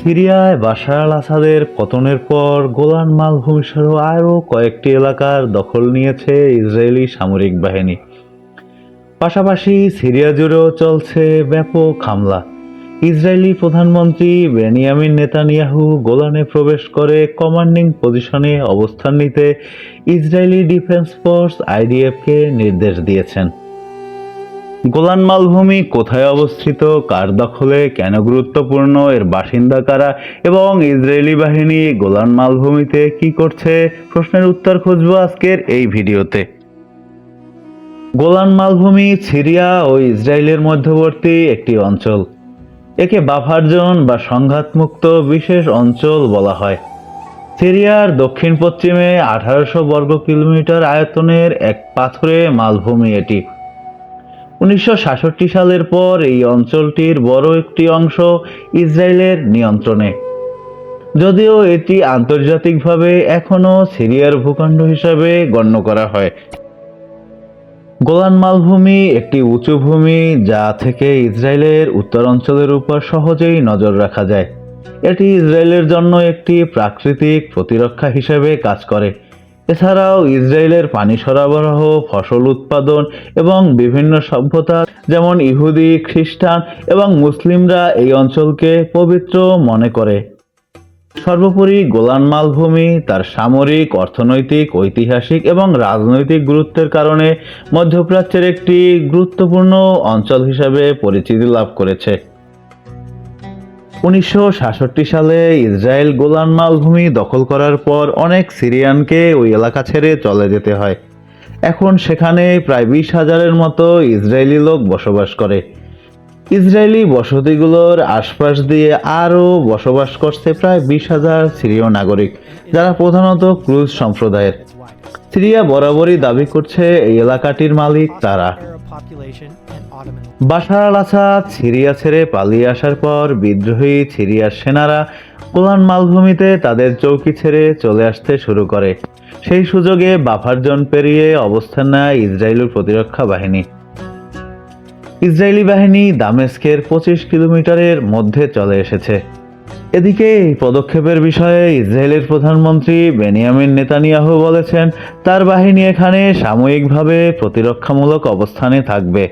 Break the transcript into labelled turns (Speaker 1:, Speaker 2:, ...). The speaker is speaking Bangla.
Speaker 1: সিরিয়ায় বাশার আল আসাদের পতনের পর গোলান মালভূমি সহ আরও কয়েকটি এলাকার দখল নিয়েছে ইসরায়েলি সামরিক বাহিনী পাশাপাশি সিরিয়া জুড়েও চলছে ব্যাপক হামলা ইসরায়েলি প্রধানমন্ত্রী বেনিয়ামিন নেতানিয়াহু গোলানে প্রবেশ করে কমান্ডিং পজিশনে অবস্থান নিতে ইসরায়েলি ডিফেন্স ফোর্স আইডিএফকে নির্দেশ দিয়েছেন গোলান মালভূমি কোথায় অবস্থিত কার দখলে কেন গুরুত্বপূর্ণ এর বাসিন্দা কারা এবং ইসরায়েলি বাহিনী গোলান মালভূমিতে কি করছে প্রশ্নের উত্তর খুঁজব আজকের এই ভিডিওতে গোলান মালভূমি সিরিয়া ও ইসরায়েলের মধ্যবর্তী একটি অঞ্চল একে বাফারজন বা সংঘাতমুক্ত বিশেষ অঞ্চল বলা হয় সিরিয়ার দক্ষিণ পশ্চিমে আঠারোশো বর্গ কিলোমিটার আয়তনের এক পাথুরে মালভূমি এটি উনিশশো সালের পর এই অঞ্চলটির বড় একটি অংশ ইসরায়েলের নিয়ন্ত্রণে যদিও এটি আন্তর্জাতিকভাবে এখনও সিরিয়ার ভূখণ্ড হিসাবে গণ্য করা হয় গোলান মালভূমি একটি উঁচু ভূমি যা থেকে ইসরায়েলের উত্তর অঞ্চলের উপর সহজেই নজর রাখা যায় এটি ইসরায়েলের জন্য একটি প্রাকৃতিক প্রতিরক্ষা হিসেবে কাজ করে এছাড়াও ইসরায়েলের পানি সরবরাহ ফসল উৎপাদন এবং বিভিন্ন সভ্যতা যেমন ইহুদি খ্রিস্টান এবং মুসলিমরা এই অঞ্চলকে পবিত্র মনে করে সর্বোপরি গোলান মালভূমি তার সামরিক অর্থনৈতিক ঐতিহাসিক এবং রাজনৈতিক গুরুত্বের কারণে মধ্যপ্রাচ্যের একটি গুরুত্বপূর্ণ অঞ্চল হিসাবে পরিচিতি লাভ করেছে উনিশশো সালে ইসরায়েল গোলান মালভূমি দখল করার পর অনেক সিরিয়ানকে ওই এলাকা ছেড়ে চলে যেতে হয় এখন সেখানে প্রায় বিশ হাজারের মতো ইসরায়েলি লোক বসবাস করে ইসরায়েলি বসতিগুলোর আশপাশ দিয়ে আরও বসবাস করছে প্রায় বিশ হাজার সিরীয় নাগরিক যারা প্রধানত ক্রুজ সম্প্রদায়ের সিরিয়া বরাবরই দাবি করছে এই এলাকাটির মালিক তারা বাশার আল আসাদ সিরিয়া ছেড়ে পালিয়ে আসার পর বিদ্রোহী সিরিয়ার সেনারা কোলান মালভূমিতে তাদের চৌকি ছেড়ে চলে আসতে শুরু করে সেই সুযোগে বাফার জন পেরিয়ে অবস্থান নেয় ইসরায়েলের প্রতিরক্ষা বাহিনী ইসরায়েলি বাহিনী দামেস্কের পঁচিশ কিলোমিটারের মধ্যে চলে এসেছে এদিকে এই পদক্ষেপের বিষয়ে ইসরায়েলের প্রধানমন্ত্রী বেনিয়ামিন নেতানিয়াহু বলেছেন তার বাহিনী এখানে সাময়িকভাবে প্রতিরক্ষামূলক অবস্থানে থাকবে